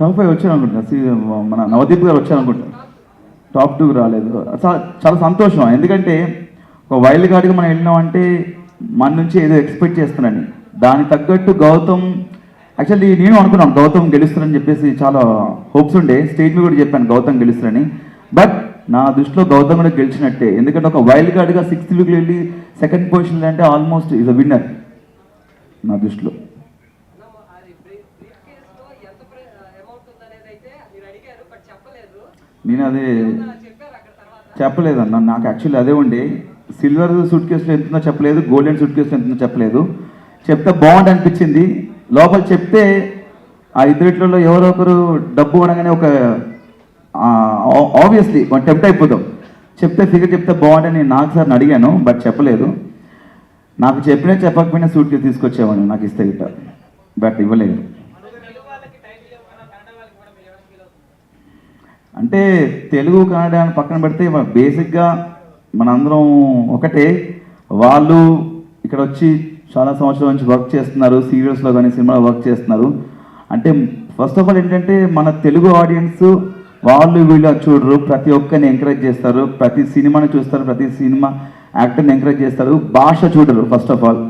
Top five వచ్చాను అనుకుంటా మన నవదీప్ గారు వచ్చాను అనుకుంటా టాప్ టూ రాలేదు చాలా సంతోషం. ఎందుకంటే ఒక వైల్డ్ కార్డ్గా మనం వెళ్ళినామంటే మన నుంచి ఏదో ఎక్స్పెక్ట్ చేస్తున్నాను దానికి తగ్గట్టు గౌతమ్ యాక్చువల్లీ నేను అనుకున్నాను గౌతమ్ గెలుస్తానని చెప్పేసి చాలా హోప్స్ ఉండే. స్టేజ్ మీద కూడా చెప్పాను గౌతమ్ గెలుస్తానని బట్ నా దృష్టిలో గౌతమ్ కూడా గెలిచినట్టే. ఎందుకంటే ఒక వైల్డ్ కార్డ్గా సిక్స్త్ వీక్ వెళ్ళి సెకండ్ పొజిషన్ అంటే ఆల్మోస్ట్ ఈజ్ అ విన్నర్ నా దృష్టిలో. నేను అదే చెప్పలేదన్న. నాకు యాక్చువల్లీ అదే ఉండే సిల్వర్ సూట్ కేసులో ఎంతుందో చెప్పలేదు గోల్డెన్ సూట్ కేసులో ఎంతుందో చెప్పలేదు. చెప్తే బాగుంది అనిపించింది. లోపల చెప్తే ఆ ఇద్దరిట్లలో ఎవరో ఒకరు డబ్బు అనగానే ఒక ఆబ్వియస్లీ టెంప్ట్ అయిపోతాం చెప్తే ఫిగర్ చెప్తే బాగుంటుంది నేను నాకు సార్ అడిగాను బట్ చెప్పలేదు. నాకు చెప్పినా చెప్పకపోయినా సూట్ కేసు తీసుకొచ్చేవాడిని నాకు ఇస్తే గిట్ట. బట్ ఇవ్వలేదు. అంటే తెలుగు కన్నడ అని పక్కన పెడితే మన బేసిక్గా మనందరం ఒకటే. వాళ్ళు ఇక్కడ వచ్చి చాలా సంవత్సరాల నుంచి వర్క్ చేస్తున్నారు సీరియల్స్లో కానీ సినిమాలో వర్క్ చేస్తున్నారు. అంటే ఫస్ట్ ఆఫ్ ఆల్ ఏంటంటే మన తెలుగు ఆడియన్స్ వాళ్ళు వీళ్ళు చూడరు. ప్రతి ఒక్కరిని ఎంకరేజ్ చేస్తారు. ప్రతి సినిమాని చూస్తారు. ప్రతి సినిమా యాక్టర్ని ఎంకరేజ్ చేస్తారు. భాష చూడరు ఫస్ట్ ఆఫ్ ఆల్.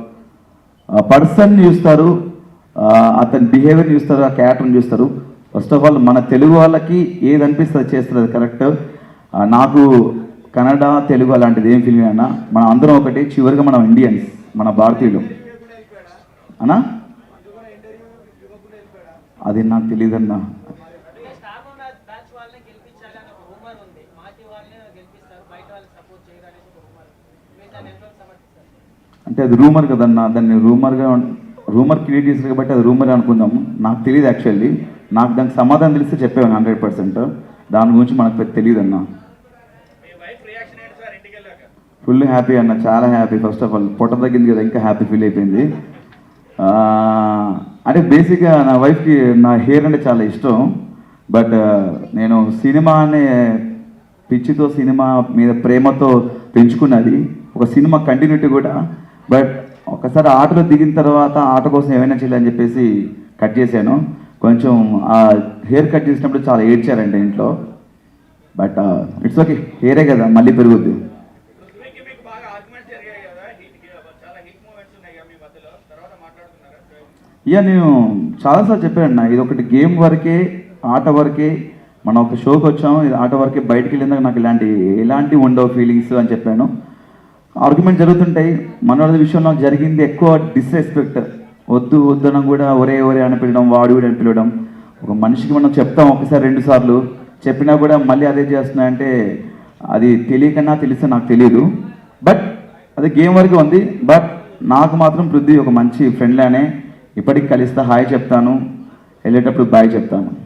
పర్సన్ చూస్తారు. అతని బిహేవియర్ చూస్తారు. ఆ క్యారెక్టర్ని చూస్తారు. ఫస్ట్ ఆఫ్ ఆల్ మన తెలుగు వాళ్ళకి ఏది అనిపిస్తుంది చేస్తుంది అది కరెక్ట్ నాకు కన్నడ తెలుగు అలాంటిది ఏం ఫీలింగ్ అయినా మనం అందరం ఒకటి చివరిగా మనం ఇండియన్స్ మన భారతీయులు. అనా అది నాకు తెలియదన్నా అన్నా అంటే అది రూమర్ కదన్నా దాన్ని రూమర్గా రూమర్ క్రియేట్ చేశారు కాబట్టి అది రూమర్ అనుకుందాం. నాకు తెలియదు యాక్చువల్లీ నాకు దానికి సమాధానం తెలిస్తే చెప్పేవాను హండ్రెడ్ పర్సెంట్. దాని గురించి మనకు తెలియదు అన్న ఫుల్ హ్యాపీ అన్న చాలా హ్యాపీ ఫస్ట్ ఆఫ్ ఆల్ పొట్ట తగ్గింది కదా ఇంకా హ్యాపీ ఫీల్ అయిపోయింది. అంటే బేసిక్గా నా వైఫ్కి నా హెయిర్ అంటే చాలా ఇష్టం. బట్ నేను సినిమా అనే పిచ్చితో సినిమా మీద ప్రేమతో పెంచుకున్నది. ఒక సినిమా కంటిన్యూటీ కూడా. బట్ ఒకసారి ఆటలో దిగిన తర్వాత ఆట కోసం ఏమైనా చేయాలని చెప్పేసి కట్ చేశాను. కొంచెం ఆ హెయిర్ కట్ చేసినప్పుడు చాలా ఏడ్చారండి ఇంట్లో. బట్ ఇట్స్ ఓకే హెయిరే కదా మళ్ళీ పెరుగుద్ది. ఇక నేను చాలాసార్లు చెప్పాను అన్న ఇది ఒకటి గేమ్ వరకే ఆట వరకే మనం ఒక షోకి వచ్చాము ఇది ఆట వరకే బయటికి వెళ్ళిందాక నాకు ఇలాంటి ఎలాంటి ఉండవు ఫీలింగ్స్ అని చెప్పాను. ఆర్గ్యుమెంట్ జరుగుతుంటాయి. మనోళ్ళ విషయంలో జరిగింది ఎక్కువ డిస్రెస్పెక్ట్ వద్దు వద్దనం కూడా ఒరే ఒరే అని పిలవడం వాడు వీడు అని పిలవడం. ఒక మనిషికి మనం చెప్తాం ఒకసారి రెండు సార్లు. చెప్పినా కూడా మళ్ళీ అదే చేస్తున్నాయంటే అది తెలియకన్నా తెలిస్తే నాకు తెలియదు. బట్ అది గేమ్ వరకు ఉంది. బట్ నాకు మాత్రం పృథ్వీ ఒక మంచి ఫ్రెండ్లానే ఇప్పటికి కలిస్తే హాయ్ చెప్తాను. వెళ్ళేటప్పుడు బాయ్ చెప్తాను.